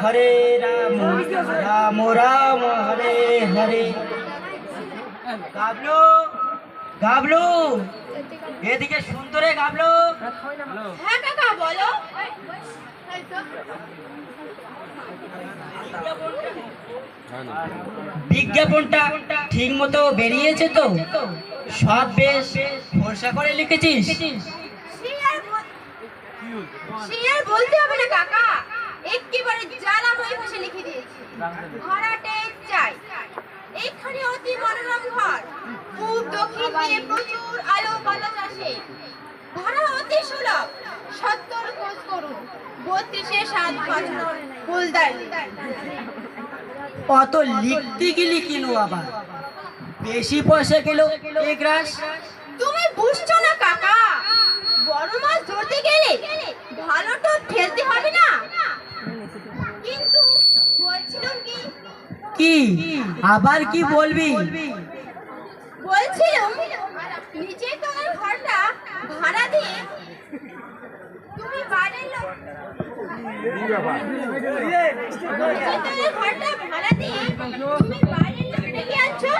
হরে রাম রাম রাম হরে হরে। গাবলু গাবলু। এদিকে সুন্দরে গাবলু। হ্যাঁ কাকা বলো। বিজ্ঞাপনটা ঠিক মতো বেরিয়েছে তো? সব বেশ ভরসা করে লিখেছিস? বলতে হবে না কাকা একেবারে জ্বালা হয়ে ভাষা লিখে ভাড়াটে চাই। এখানে অতি মনোরম ঘর। পূব দক্ষিণ দিয়ে প্রচুর আলো বাতাস আসে। ভাড়া অতি সুলভ। সত্তর খোঁজ করুন। বত্রিশে সাত ফুলদার অত লিখতে গেলি কিনো আবার? বেশি পয়সা গেল তুমি বুঝছ না কাকা। বড় মাছ ধরতে গেলে ভালো তো ফেলতে হবে না কিন্তু বলছিলাম কি কি? আবার কি বলবি? বলছিলাম নিচের তলার ঘরটা ভাড়া দিয়ে তুমি বাইরের লোক ঘরটা ভাড়া দিয়ে তুমি বাইরের লোক ডেকে আনছো?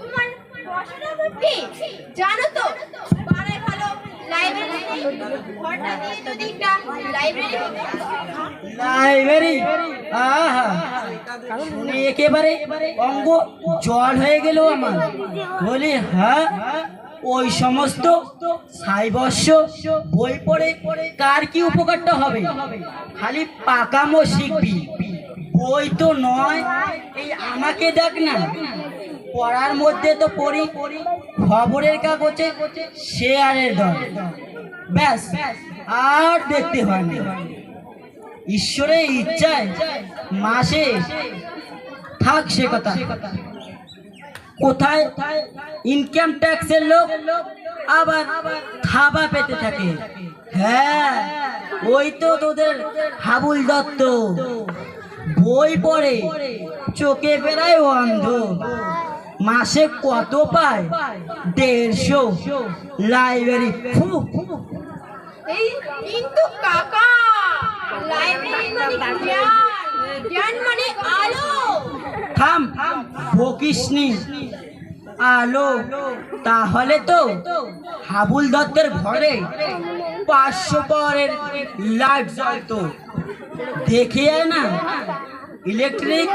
তোমার বসানো বুদ্ধি জানো তো পাড়ায় ভালো লাইব্রেরি আহা। শুনে একেবারে অঙ্গ জল হয়ে গেল আমার। বলি হ্যাঁ? ওই সমস্ত সাইবর্ষ বই পড়ে কার কি উপকারটা হবে? খালি পাকামো শিখবি। বই তো নয়, এই আমাকে দেখ না। পড়ার মধ্যে তো পড়ি, খবরের কাগজে শেয়ারের দর ব্যাস, আর দেখতে হয় না। ঈশ্বরের ইচ্ছায় মাসে থাক সে কথা। কোথায়? ইনকাম ট্যাক্সের লোক আবার থাবা পেতে থাকে। হ্যাঁ ওই তো তোদের হাবুল দত্ত। বই পড়ে, চোখে বেড়ায় অন্ধ। মাসে কত পায়? দেড়শো। লাইব্রেরি কিন্তু কাকা মানে মানে আলো। থাম বকিসনি। আলো তাহলে তো হাবুল দত্তের ঘরে পাঁচশো পরের লাইট জ্বলতো। দেখে না? ইলেকট্রিক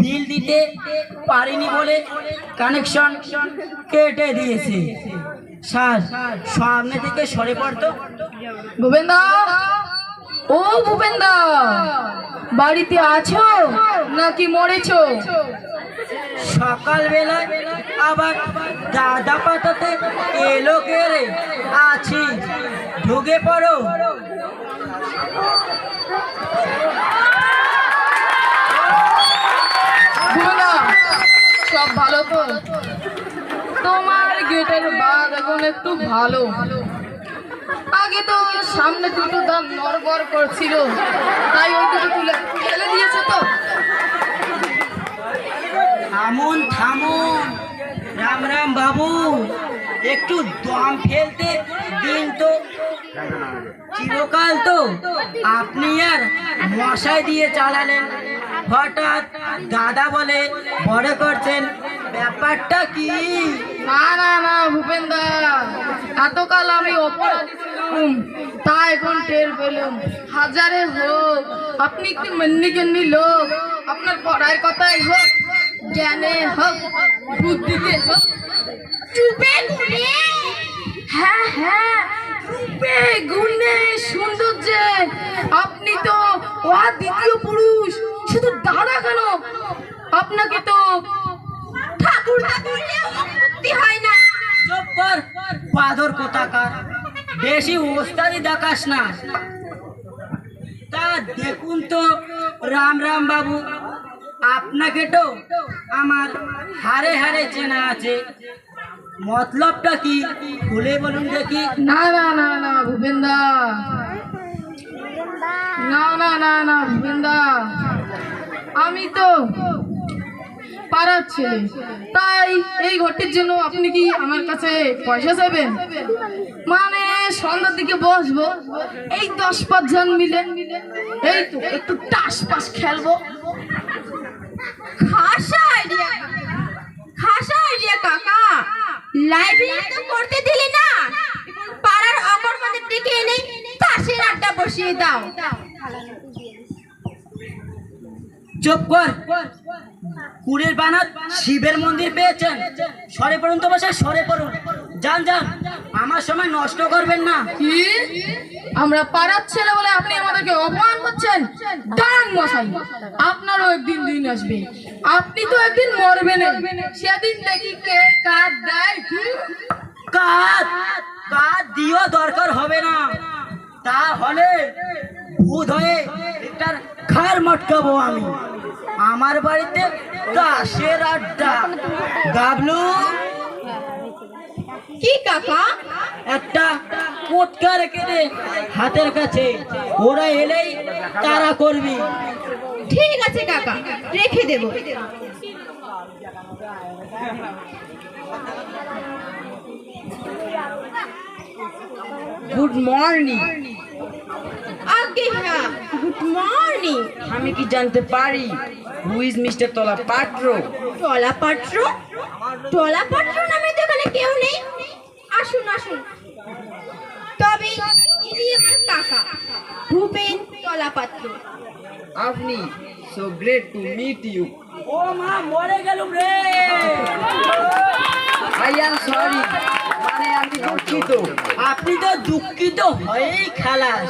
বিল দিতে পারিনি বলে কানেকশন কেটে দিয়েছে। স্যার সামনে থেকে সরে পড়তো ভূপেন্দা ও ভূপেন্দা বাড়িতে আছো নাকি মরেছো? সকালবেলায় আবার দাদা পাতাতে এলো গেলে আছি। ঢুকে পড়ো। সব ভালো তো? তোমার গেটের বাদ এখন একটু ভালো। আগে তো সামনে দুটো দাম নড়বড় করছিল, তাই ওই দুটো তুলে ফেলে দিয়েছে তো। থামুন থামুন। রাম রাম বাবু, একটু দম ফেলতে দিন তো। চিরকাল তো আপনি আর মশাই দিয়ে চালালেন। হঠাৎ দাদা বলে বড় করছেন ব্যাপারটা কি? না না না ভূপেন্দা এতকাল আমি অপরাধী ছিলাম তা এখন টের পেলাম। হাজারে হোক আপনি একটি মন্নি গন্নি লোক? আপনার পড়ার কথাই হোক জ্ঞানে হোক বুদ্ধিতে হোক। চুপে গুনে হ্যাঁ হ্যাঁ রূপে গুণে সৌন্দর্যে। আপনি তো দ্বিতীয় পুরুষ। শুধু দাদা কেন? আপনাকে তো ঠাকুরদা বললে মুক্তি হয় না। চুপ কর বাদর কোথাকার? বেশি ওস্তাদি দেখাস না। তা দেখুন তো রাম রাম বাবু আপনাকে তো আমার হারে হারে চেনা আছে। মতলবটা কি? খুলে বলুন দেখি। না না না না ভূপেন্দা। না না না না ভূপেন্দা। আমি তো পাড়ার ছেলে। তাই এই ঘরটির জন্য আপনি কি আমার কাছে পয়সা চাইবেন? মানে সন্ধ্যার দিকে বসবো, এই দশ পাঁচ জন মিলে, এই তো একটু টাস পাস খেলব কাকা। লাইব্রেরি তো না। আড্ডা বসিয়ে দাও। চুপ কর। কুড়ের বানাত শিবের মন্দির পেয়েছেন সরে পড়ুন তো বসে সরে পড়ুন। যান যান। আমার সময় নষ্ট করবেন না। কি? আমরা পাড়ার ছেলে বলে আপনি আমাদেরকে অপমান করছেন? দাঁড়ান মশাই আপনারও একদিন দিন আসবে। আপনি তো একদিন মরবেন সেদিন দেখি কে কার দেয়? কাজ কাজ দিও দরকার হবে না। তাহলে ভূত হয়ে একটার খার মটকাবো আমি। আমার বাড়িতে তাসের আড্ডা। গাবলু। কি কাকা? একটা পোটকা রেখে দে হাতের কাছে। ওরা এলেই তারা করবি। ঠিক আছে কাকা রেখে দেব। Good morning. আগে হ্যাঁ। গুড মর্নিং আমি কি জানতে পারি? হু ইজ মিস্টার তলা পাত্র টলা পাত্র টলা পাত্র নামে তো এখানে কেউ নেই। আসুন আসুন। তবে ইনি আমার কাকা। ভূপেন টলা পাত্র আপনি so great to meet you ও মা মরে গেলুম রে। আই অ্যাম সরি দুঃখিত। আপনি তো দুঃখিত হয়েই খালাস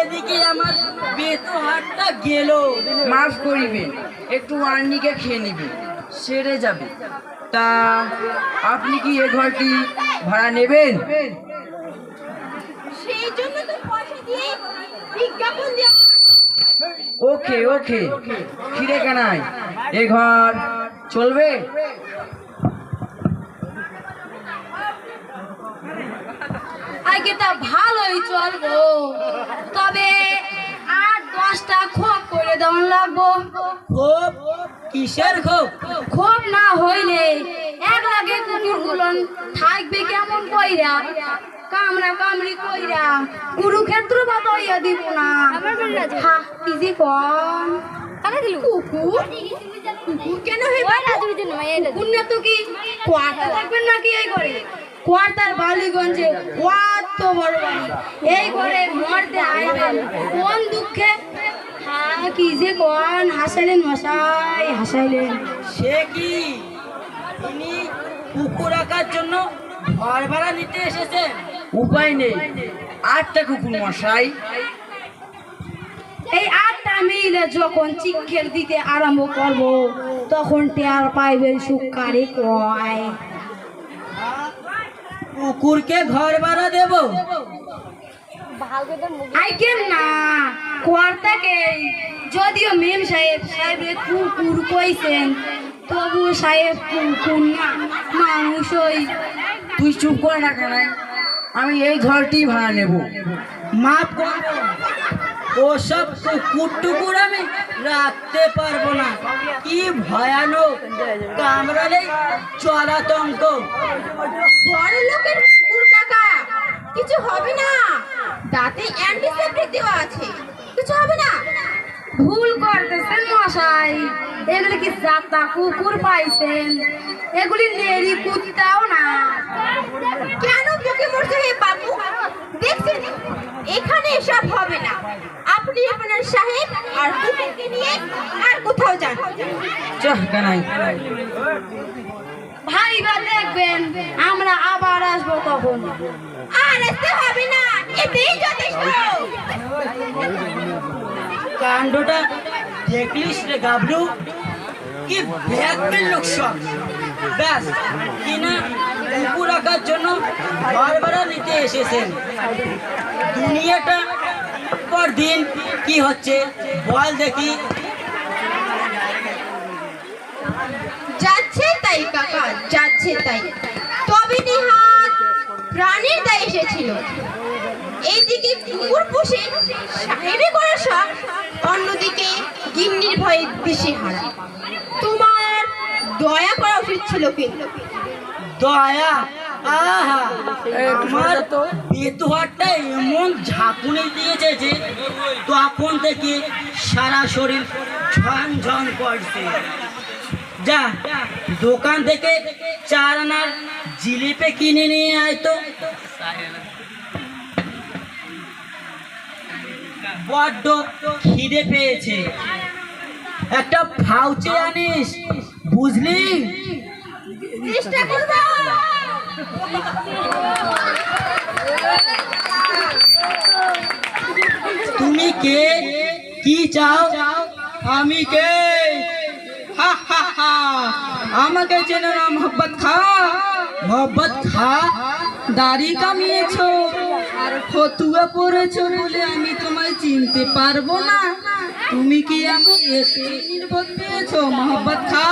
এদিকে আমার বেতো হাতটা গেল। মাফ করিবেন একটু আর্নিকে খেয়ে নিবে সেরে যাবে। তা আপনি কি এ ঘরটি ভাড়া নেবেন? সেই জন্য তো পয়সা দিয়ে বিজ্ঞাপন দিয়ে ওকে ওকে। ফিরে কানাই এ ঘর চলবে? তা ভালোই চলবো। তবে আর দশটা খোপ করে দেওয়ান লাগবো। খুব কিসের খুব খোপ না হইলে এক লাগে কুকুর গুলন থাকবে কেমন কইরা? কামড়া কামড়ি কইরা কুরুক্ষেত্র বাতাইয়া দিব না। হা কি যে কম। কুকুর? কুকুর কেন হইবে কুকুর না তো কি কোয়ার্টা থাকবেন নাকি এই ঘরে? কোয়ার্টার বালিগঞ্জে কত বড় বাড়ি। এই ঘরে মরতে আইবেন কোন দুঃখে? কি যে কোন হাসাইলেন মশাই হাসাইলেন। সে কি? তিনি কুকুর রাখার জন্য ঘর ভাড়া নিতে এসেছেন? উপায় নেই। আটটা কুকুর মশাই। এই আটটা মিলে যখন চিক্ষের দিতে আরম্ভ করব তখন টের পাইবেন সুকারে কয়। কুকুরকে ঘর ভাড়া দেব? আইকেন না? কোয়ার্তাকে যদিও মেম সাহেব সাহেব কুকুর কইছেন তবু সাহেব কুকুর না মানুষই তুই চুপ করে না আমি এই ঘরটি ভাড়া নেব। মাফ করবেন ওসব কুকুর টুকুর আমি রাখতে পারব না। কি ভয়ানক। কামড়ালে চলাতঙ্ক বড় লোকের কুকুর কাকা, কিছু হবে না। দাঁতে অ্যান্টিসেপ্টিক দেওয়া আছে। কিছু হবে না। ভুল করতেছেন মশাই। এগুলি কি জাতা কুকুর পাইছেন? এগুলি নেরি কুত্তাও না। কেন বুকে মরছে হে বাবু? দেখছেন এখানে এসব হবে না। আপনি আপনার সাহেব আর কুকুরকে নিয়ে আর কোথাও যান। চাহ কানাই। ভাই বা দেখবেন আমরা আবার আসব তখন আর আসতে হবে না এতেই যথেষ্ট। কাণ্ডটা দেখলিস রে গাবলু? কি ব্যাকের লোক সব ব্যাস, কিনা কুকুর রাখার জন্য ভাড়া নিতে এসেছেন। দুনিয়াটা পর দিন কি হচ্ছে, বল দেখি। যাচ্ছে তাই কাকা, যাচ্ছে তাই। তবে নিহাত প্রাণীর দায় এসেছিল। এইদিকে কুকুর পুষে সাহেবে করে সব অন্যদিকে গিন্নির ভয়ে দিশে হারা। তোমার দয়া করা উচিত ছিল কিন্তু দয়া? আহা! আমার এমন ঝাঁকুনি দিয়েছে যে তখন থেকে সারা শরীর ঝন ঝন করছে। যা দোকান থেকে চার আনার জিলিপি কিনে নিয়ে আয় তো। বড্ড খিদে পেয়েছে। একটা ফাউচে আনিস বুঝলি? তুমি কে? কি চাও? আমি কে? হা হা হা। আমাকে চেনো না মোহব্বত খা। মোহব্বত খা দাড়ি কামিয়েছো। আর ফতুয়া পরেছো বলে আমি তোমায় চিনতে পারব না। তুমি কি আমি নির্বোধ পেয়েছ মোহব্বত খা।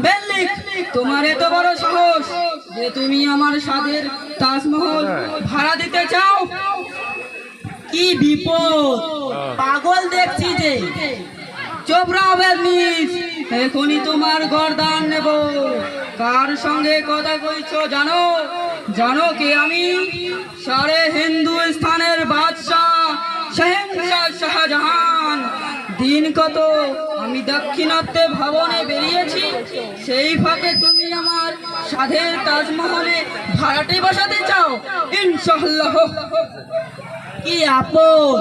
বেল্লিক তোমার এত বড় সাহস যে তুমি আমার স্বাদের তাজমহল ভাড়া দিতে চাও। কি বিপদ। পাগল দেখছি যে। চোপড়া এখনই তোমার গরদান নেব। কার সঙ্গে কথা কইছো জানো? জানো কি আমি সারে হিন্দুস্থানের বাদশাহ শাহেনশাহ শাহজাহান। দিন কত আমি দাক্ষিণাত্যে ভবনে বেরিয়েছি, সেই ফাঁকে তুমি আমার সাধের তাজমহলে ভাড়াটে বসাতে চাও ইনশাল্লাহ কি আপদ।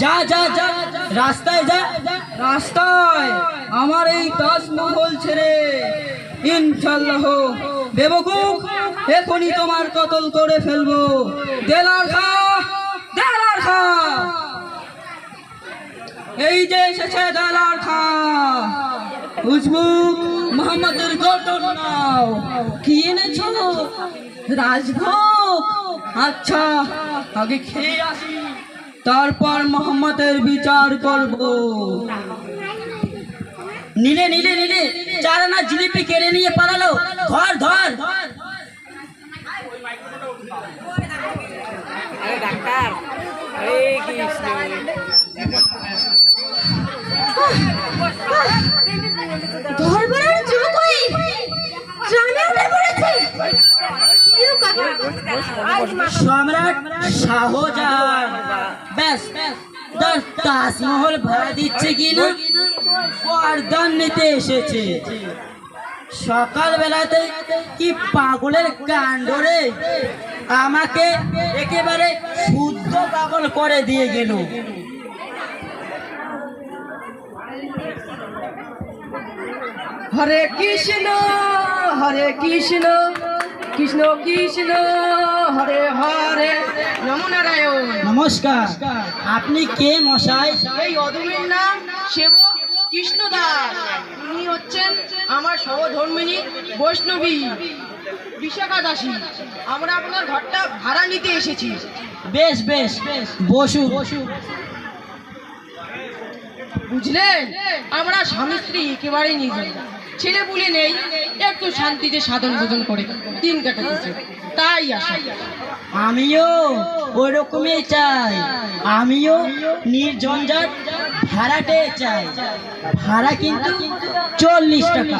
যা যা যা, রাস্তায় যা, রাস্তায় আমার এই তাজমহল ছেড়ে ইনশাল্লাহ বেবকুফ এখনই তোমার কতল করে ফেলব? দেলার খা দেলার খা। এই যে এসেছে দেলার খা। উজবুক মোহাম্মদের গর্দন নাও। কি এনেছো? রাজভোগ? আচ্ছা আগে খেয়ে আসি। তারপর মোহাম্মদের বিচার করব। নিলে নিলে নিলে। চারানা জিলিপি কেড়ে নিয়ে পালালো, ধর ধর। ধর্মরার ট্রামে উঠে পড়েছে সম্রাট শাহজাহান। ব্যাস তার তাজমহল ভাড়া দিচ্ছে কিনা? বরদান নিতে এসেছে। সকাল বেলাতে কি পাগলের কাণ্ড রে? আমাকে একেবারে শুদ্ধ পাগল করে দিয়ে গেল। হরে কৃষ্ণ হরে কৃষ্ণ কৃষ্ণ কৃষ্ণ হরে হরে। নমো নারায়ণ। নমস্কার। আপনি কে মশাই? এই অদমের নাম সেবক কৃষ্ণ দাস উনি হচ্ছেন আমার সহধর্মিনী বৈষ্ণবী বিশাখা দাসী। আমরা আপনার ঘরটা ভাড়া নিতে এসেছি। বেশ বেশ। বেশ বসু বসু বুঝলেন? আমরা স্বামী স্ত্রী একেবারেই নিজের ছেলে পুলে নেই একটু শান্তিতে সাধন ভোজন করে দিন কাটাতেছে। তাই আসা আমিও ওই রকমই চাই। আমিও নির্ঝঞ্ঝাট ভাড়াটে চাই। ভাড়া কিন্তু চল্লিশ টাকা।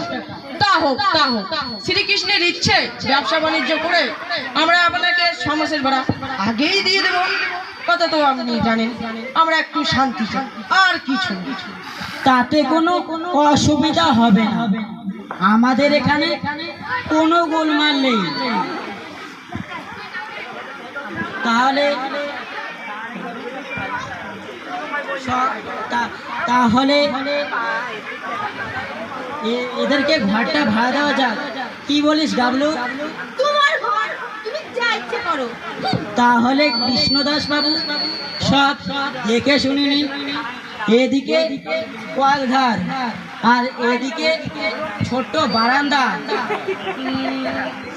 তা হোক তা হোক। শ্রীকৃষ্ণের ইচ্ছে ব্যবসা বাণিজ্য করে আমরা আপনাকে সমাজের ভাড়া আগেই দিয়ে দেবো। কথা তো আপনি জানেন আমরা একটু শান্তি চাই আর কিছু তাতে কোনো অসুবিধা হবে না। আমাদের এখানে কোনো গোলমাল নেই। তাহলে স- তা- তাহলে এ- এদেরকে ঘরটা ভাড়া দেওয়া যাক। কি বলিস গাবলু? তোমার ঘর তুমি যা ইচ্ছে করো। তাহলে কৃষ্ণদাস বাবু সব দেখে শুনে নিন। এদিকে কলঘর আর এদিকে ছোট্ট বারান্দা।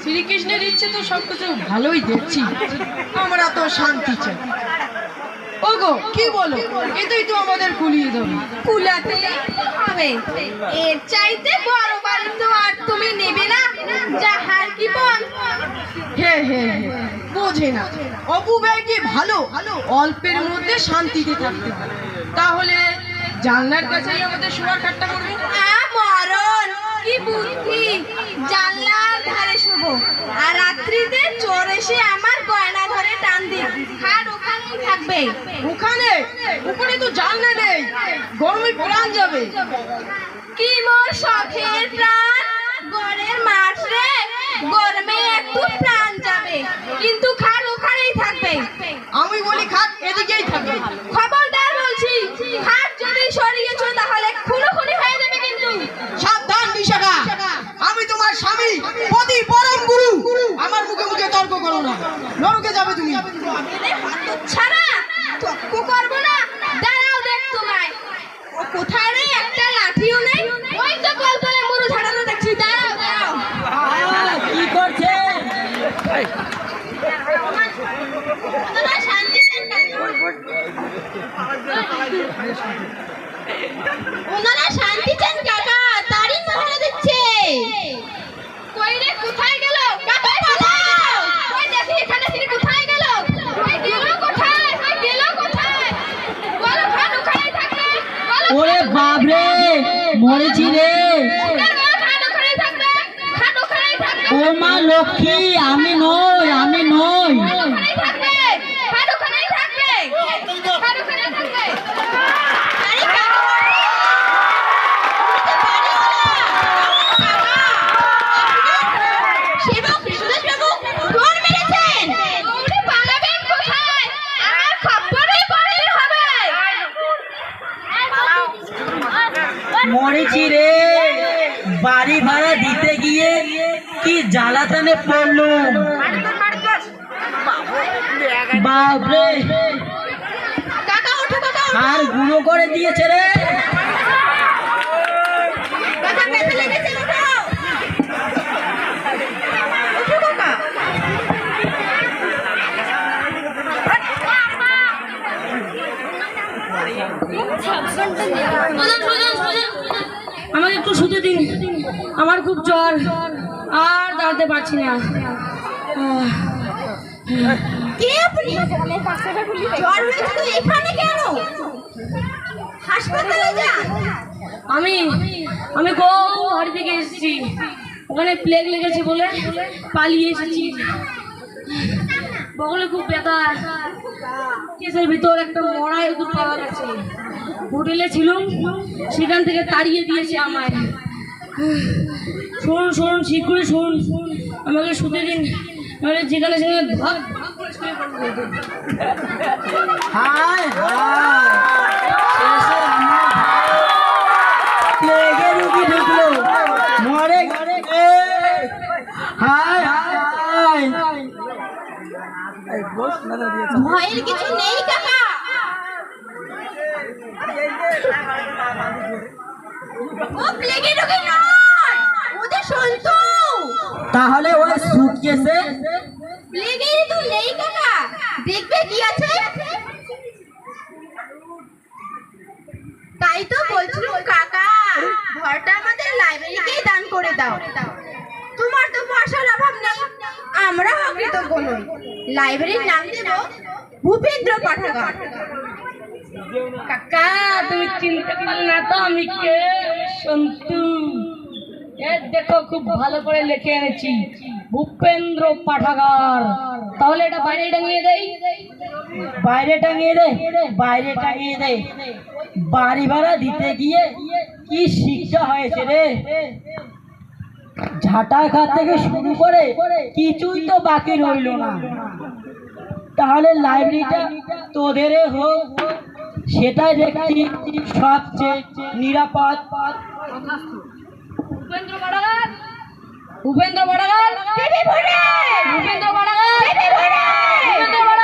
শ্রীকৃষ্ণের ইচ্ছে তো সবকিছু ভালোই দেখছি। আমরা তো শান্তি চাই। ওগো কি বলো? এটাই তো আমাদের কুলিয়ে দেবে। কুলাতে হবে। এর চাইতে বড় বাড়ি তো আর তুমি নেবে না। যাহার কি বল হে হে বোঝে না। অপুব্যয় কি ভালো? অল্পের মধ্যে শান্তিতে থাকতে তাহলে জানলার কাছেই আমাদের শোয়ার খাট্টা করবে? আ মরণ। কি বুদ্ধি? জানলার ধারে শুভ আর রাত্রিতে চোর এসে আমার গয়না ধরে টান দিন খাট ওখানেই থাকবে। ওখানে? ওখানে তো জানলা নেই। গরমে প্রাণ যাবে। কি মোর শখের প্রাণ? গড়ের মাঠ রে গরমে একটু প্রাণ যাবে কিন্তু খাট ওখানেই থাকবে আমি বলি খাট এদিকেই থাকবে খবরদার বলছি খাট যদি সরিয়েছো তাহলে খুনোখুনি হয়ে যাবে কিন্তু সাবধান বিশাখা আমি তোমার স্বামী পতি পরম গুরু আমার মুখে মুখে তর্ক করো না নরকে যাবে তুমি ছাড়া তক্ক করব না দাঁড়াও দেখ তোমায় ও কোথায় রে একটা লাঠিও নেই ওই তো কলতলে মুরু ঝাড়ানো দেখছি দাঁড়াও দাঁড়াও আহ, কি করছে তোরা শান্তি চান কেন? ওনারা শান্তি চান কাকা। তারই মহলে দিচ্ছে। কই রে কোথায় গেল? কাকা পালাও কই দেখি এখানে ফিরে কোথায় গেল? কই গেল কোথায়? কই গেল কোথায়? বলো খান ওখানেই থাকবে। বলো ওরে মরেছি রে। ওখানেই থাকবে। ও মা লক্ষ্মী আমি নই আমি নই ওখানেই থাকবে খান ওখানেই থাকবে খান ওখানেই থাকবে আরে কাকা সেবক কৃষ্ণদাস বাবু চোর মেরেছেন দৌড়ে পালাবেন কোথায় আমার খপ্পরে পড়তে হবে মরেছি রে বাড়ি ভাড়া দিতে গিয়ে কি জ্বালাতনে পড়ল বাপরে। আর গুঁড়ো করে দিয়েছে রে। আমাকে একটু শুতে দিন। আমার খুব জ্বর। আর দাঁড়াতে পারছি না। আহ, কে আপনি? জ্বর হয়েছে তো এখানে কেন? হাসপাতালে যান আমি আমি গৌহারি থেকে এসেছি। ওখানে প্লেগ লেগেছে বলে পালিয়ে এসেছি। বগলে খুব ব্যথা। কেসের ভিতর একটা মরা ইঁদুর পাওয়া গেছে। হোটেলে ছিলাম সেখান থেকে তাড়িয়ে দিয়েছে আমায়। শুনুন শুনুন শীঘ্রই শুনুন আমাকে শুতে দিন। নাহলে যেখানে সেখানে হায়। ভয়ের কিছু নেই কাকা। তাহলে ওই সুটকেসে দেখবে কি আছে তাই তো বলছিলাম, কাকা। ঘরটা আমাদের লাইব্রেরিকেই দান করে দাও তোমার তো পয়সার অভাব নেই আমরা অকৃতজ্ঞ নই লাইব্রেরির নাম দেব ভূপেন্দ্র পাঠাগার কাকা, তুমি চিনতে পারলে না তো, আমি কে? সন্তু। দেখো, খুব ভালো করে লিখে এনেছি। ভূপেন্দ্র পাঠাগার। তাহলে এটা বাইরে টাঙিয়ে দেই। বাইরে টাঙিয়ে দে বাইরে টাঙিয়ে দে বাড়ি ভাড়া দিতে গিয়ে কি শিক্ষা হয়েছে রে? ঝাঁটা ঘাট থেকে শুরু করে কিছুই তো বাকি রইল না। তাহলে লাইব্রেরিটা তোদের হোক। সেটাই দেখছি সবচেয়ে নিরাপদ। উপেন্দ্র বড়াল! উপেন্দ্র বড়াল! উপেন্দ্র বড়াল! উপেন্দ্র বড়াল!